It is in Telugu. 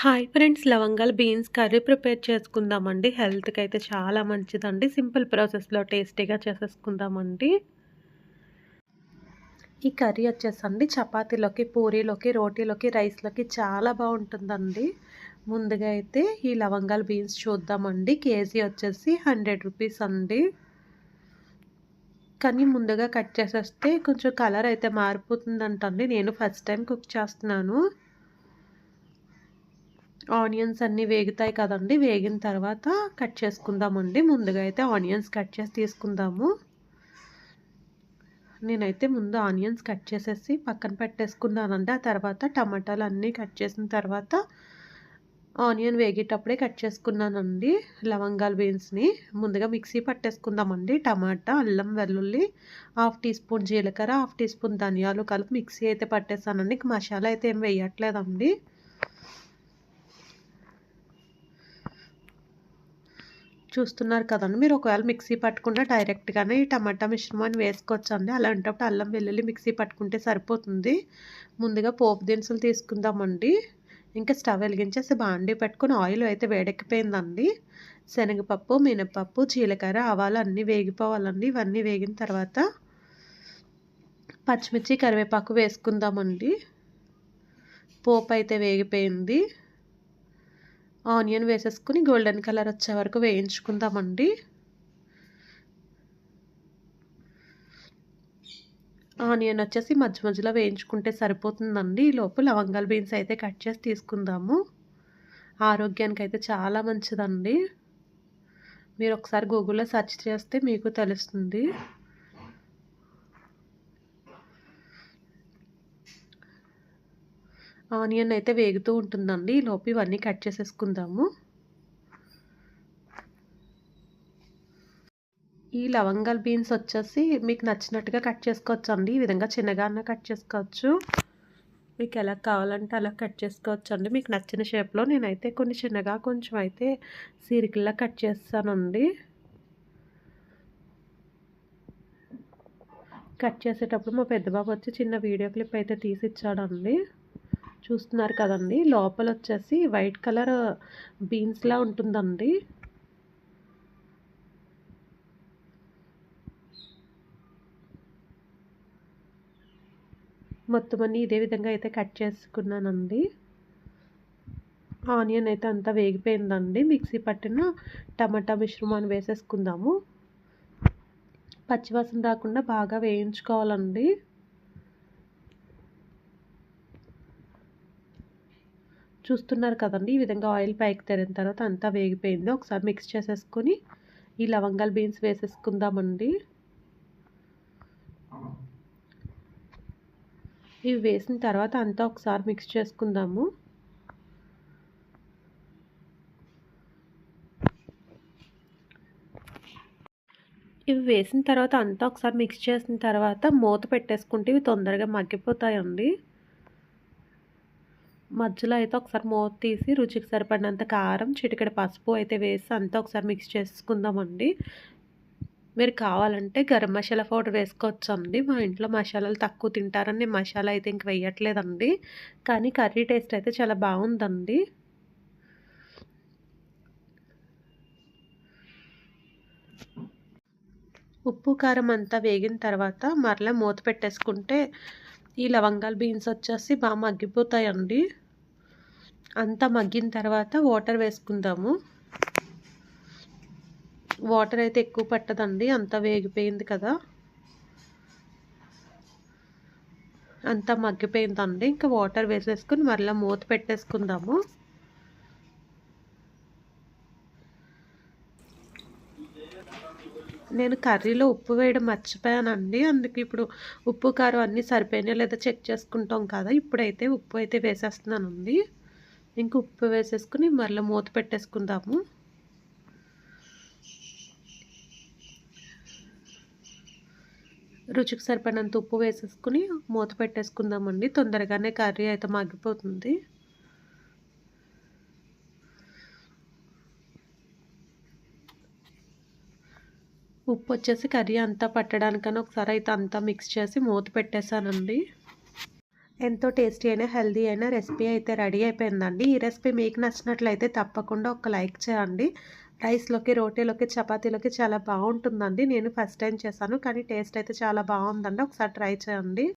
హాయ్ ఫ్రెండ్స్ లవంగాలు బీన్స్ కర్రీ ప్రిపేర్ చేసుకుందామండి. హెల్త్కి అయితే చాలా మంచిదండి. సింపుల్ ప్రాసెస్లో టేస్టీగా చేసేసుకుందామండి. ఈ కర్రీ వచ్చేసండి. చపాతీలోకి పూరీలోకి రోటీలోకి రైస్లోకి చాలా బాగుంటుందండి. ముందుగా అయితే ఈ లవంగాల బీన్స్ చూద్దామండి. కేజీ వచ్చేసి హండ్రెడ్ రూపీస్ అండి. కానీ ముందుగా కట్ చేసేస్తే కొంచెం కలర్ అయితే మారిపోతుందంటండి. నేను ఫస్ట్ టైం కుక్ చేస్తున్నాను. ఆనియన్స్ అన్నీ వేగుతాయి కదండి వేగిన తర్వాత కట్ చేసుకుందామండి. ముందుగా అయితే ఆనియన్స్ కట్ చేసి తీసుకుందాము. నేనైతే ముందు ఆనియన్స్ కట్ చేసేసి పక్కన పెట్టేసుకున్నానండి. ఆ తర్వాత టమాటాలు అన్నీ కట్ చేసిన తర్వాత ఆనియన్ వేగేటప్పుడే కట్ చేసుకున్నానండి లవంగాల బీన్స్ని. ముందుగా మిక్సీ పట్టేసుకుందామండి. టమాటా అల్లం వెల్లుల్లి హాఫ్ టీ స్పూన్ జీలకర్ర హాఫ్ టీ స్పూన్ ధనియాలు కలిపి మిక్సీ అయితే పట్టేసానండి. మసాలా అయితే ఏం వేయట్లేదండి. చూస్తున్నారు కదండి. మీరు ఒకవేళ మిక్సీ పట్టుకున్నా డైరెక్ట్గానే ఈ టమాటా మిశ్రమాన్ని వేసుకోవచ్చు అండి అలాంటప్పుడు అల్లం వెల్లుల్లి మిక్సీ పట్టుకుంటే సరిపోతుంది. ముందుగా పోపు దినుసులు తీసుకుందామండి. ఇంకా స్టవ్ వెలిగించేసి బాండీ పెట్టుకుని ఆయిల్ అయితే వేడెక్కిపోయిందండి. శనగపప్పు మినపప్పు జీలకర్ర ఆవాలు అన్నీ వేగిపోవాలండి. ఇవన్నీ వేగిన తర్వాత పచ్చిమిర్చి కరివేపాకు వేసుకుందామండి. పోపు అయితే వేగిపోయింది. ఆనియన్ వేసేసుకుని గోల్డెన్ కలర్ వచ్చే వరకు వేయించుకుందామండి. ఆనియన్ వచ్చేసి మధ్య మధ్యలో వేయించుకుంటే సరిపోతుందండి. ఈ లోపు లవంగాల బీన్స్ అయితే కట్ చేసి తీసుకుందాము. ఆరోగ్యానికి అయితే చాలా మంచిదండి. మీరు ఒకసారి గూగుల్లో సెర్చ్ చేస్తే మీకు తెలుస్తుంది. ఆనియన్ అయితే వేగుతూ ఉంటుందండి. లోపు ఇవన్నీ కట్ చేసేసుకుందాము. ఈ లవంగాల బీన్స్ వచ్చేసి మీకు నచ్చినట్టుగా కట్ చేసుకోవచ్చు అండి ఈ విధంగా చిన్నగా కట్ చేసుకోవచ్చు. మీకు ఎలా కావాలంటే అలా కట్ చేసుకోవచ్చు అండి మీకు నచ్చిన షేప్లో నేనైతే కొన్ని చిన్నగా కొంచెం అయితే సీరికల్లా కట్ చేస్తానండి. కట్ చేసేటప్పుడు మా పెద్ద బాబు వచ్చి చిన్న వీడియో క్లిప్ అయితే తీసి ఇచ్చాడండి చూస్తున్నారు కదండి. లోపల వచ్చేసి వైట్ కలర్ బీన్స్లా ఉంటుందండి. మొత్తం అన్నీ ఇదే విధంగా అయితే కట్ చేసుకున్నానండి. ఆనియన్ అయితే అంతా వేగిపోయిందండి. మిక్సీ పట్టిన టమాటా మిశ్రమాన్ని వేసేసుకుందాము. పచ్చివాసన రాకుండా బాగా వేయించుకోవాలండి. చూస్తున్నారు కదండి. ఈ విధంగా ఆయిల్ పైకి తెరిన తర్వాత అంతా వేగిపోయింది. ఒకసారి మిక్స్ చేసేసుకొని ఈ లవంగాల బీన్స్ వేసేసుకుందామండి. ఇవి వేసిన తర్వాత అంతా ఒకసారి మిక్స్ చేసుకుందాము. ఇవి వేసిన తర్వాత అంతా ఒకసారి మిక్స్ చేసిన తర్వాత మూత పెట్టేసుకుంటే ఇవి తొందరగా మగ్గిపోతాయండి. మధ్యలో అయితే ఒకసారి మూత తీసి రుచికి సరిపడినంత కారం చిటికెడ పసుపు అయితే వేసి అంతా ఒకసారి మిక్స్ చేసుకుందామండి. మీరు కావాలంటే గరం మసాలా పౌడర్ వేసుకోవచ్చు అండి మా ఇంట్లో మసాలాలు తక్కువ తింటారని నేను మసాలా అయితే ఇంక వేయట్లేదండి. కానీ కర్రీ టేస్ట్ అయితే చాలా బాగుందండి. ఉప్పు కారం అంతా వేగిన తర్వాత మరలా మూత పెట్టేసుకుంటే ఈ లవంగాల బీన్స్ వచ్చేసి బాగా మగ్గిపోతాయండి. అంతా మగ్గిన తర్వాత వాటర్ వేసుకుందాము. వాటర్ అయితే ఎక్కువ పట్టదండి అంతా వేగిపోయింది కదా. అంతా మగ్గిపోయిందండి. ఇంకా వాటర్ వేసేసుకుని మళ్ళీ మూత పెట్టేసుకుందాము. నేను కర్రీలో ఉప్పు వేయడం మర్చిపోయానండి. అందుకు ఇప్పుడు ఉప్పు కారం అన్నీ సరిపోయినా లేదా చెక్ చేసుకుంటాం కదా. ఇప్పుడైతే ఉప్పు అయితే వేసేస్తున్నానండి. ఇంక ఉప్పు వేసేసుకుని మళ్ళీ మూత పెట్టేసుకుందాము. రుచికి సరిపడినంత ఉప్పు వేసేసుకుని మూత పెట్టేసుకుందామండి. తొందరగానే కర్రీ అయితే మగ్గిపోతుంది ఉప్పు వచ్చేసి కర్రీ అంతా పట్టడానికని ఒకసారి అయితే అంతా మిక్స్ చేసి మూత పెట్టేశానండి. ఎంతో టేస్టీ అయిన హెల్దీ అయిన రెసిపీ అయితే రెడీ అయిపోయిందండి. ఈ రెసిపీ మీకు నచ్చినట్లయితే తప్పకుండా ఒక లైక్ చేయండి. రైస్లోకి రోటీలోకి చపాతీలోకి చాలా బాగుంటుందండి. నేను ఫస్ట్ టైం చేశాను కానీ టేస్ట్ అయితే చాలా బాగుందండి. ఒకసారి ట్రై చేయండి.